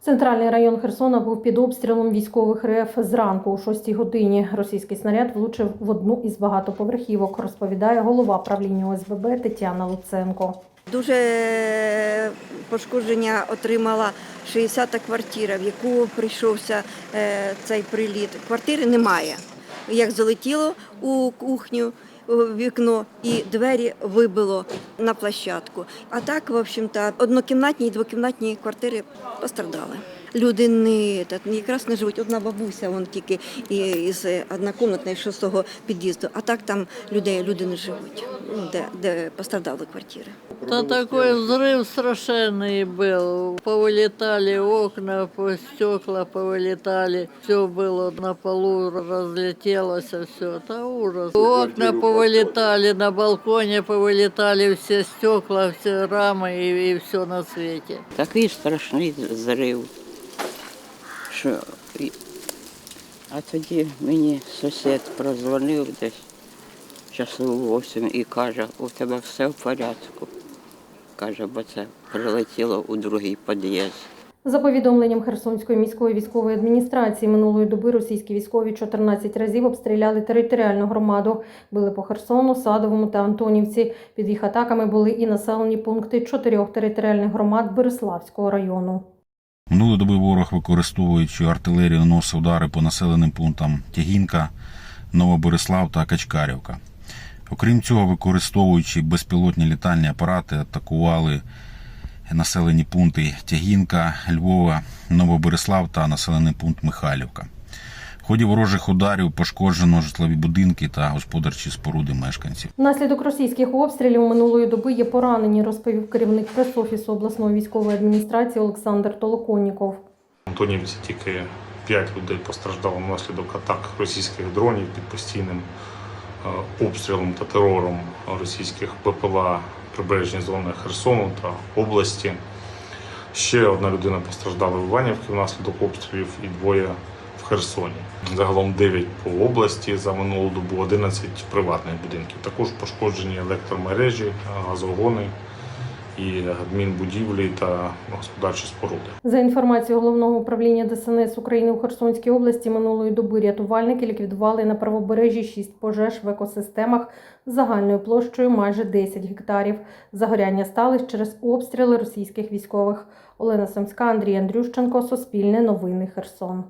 Центральний район Херсона був під обстрілом військових РФ зранку о 6 годині. Російський снаряд влучив в одну із багатоповерхівок, розповідає голова правління ОСББ Тетяна Луценко. Дуже пошкодження отримала 60-та квартира, в яку прийшовся е, цей приліт. Квартири немає. Як залетіло у кухню, у вікно і двері вибило на площадку. А так, в общем-то, однокімнатні і двокімнатні квартири пострадали Люди не та, якраз не живуть. Одна бабуся, вон тільки і- із однокомнатної шостого під'їзду. А так там людей люди не живуть, ну, де, де пострадали квартири. Да такой взрыв страшенный был. Повылетали окна, по- стекла повылетали. Все было на полу, разлетелось все. Это ужас. Окна повылетали, на балконе повылетали все стекла, все рамы и, все на свете. Такий страшний зрив, що а тоді мені сусід прозвонив десь часу 8 і каже, у тебе все в порядку. Каже, бо це прилетіло у другий під'їзд. За повідомленням Херсонської міської військової адміністрації минулої доби російські військові 14 разів обстріляли територіальну громаду. Били по Херсону, Садовому та Антонівці. Під їх атаками були і населені пункти чотирьох територіальних громад Береславського району. Минулої доби ворог, використовуючи артилерію, наносив удари по населеним пунктам Тягінка, Новоборислав та Качкарівка. Окрім цього, використовуючи безпілотні літальні апарати, атакували населені пункти Тягінка, Львова, Новоборислав та населений пункт Михайлівка. Ході ворожих ударів пошкоджено житлові будинки та господарчі споруди мешканців. Внаслідок російських обстрілів минулої доби є поранені, розповів керівник прес-офісу обласної військової адміністрації Олександр Толоконніков. Антонівці тільки 5 людей постраждало внаслідок атак російських дронів під постійним е, обстрілом та терором російських БПЛА прибережні зони Херсону та області. Ще одна людина постраждала в Іванівці внаслідок обстрілів і двоє Херсоні. Загалом 9 по області за минулу добу 11 приватних будинків. Також пошкоджені електромережі, газогони і адмінбудівлі та господарчі споруди. За інформацією головного управління ДСНС України у Херсонській області минулої доби рятувальники ліквідували на правобережжі шість пожеж в екосистемах загальною площею майже 10 гектарів. Загоряння стались через обстріли російських військових. Олена Самська, Андрій Андрющенко, Суспільне новини Херсон.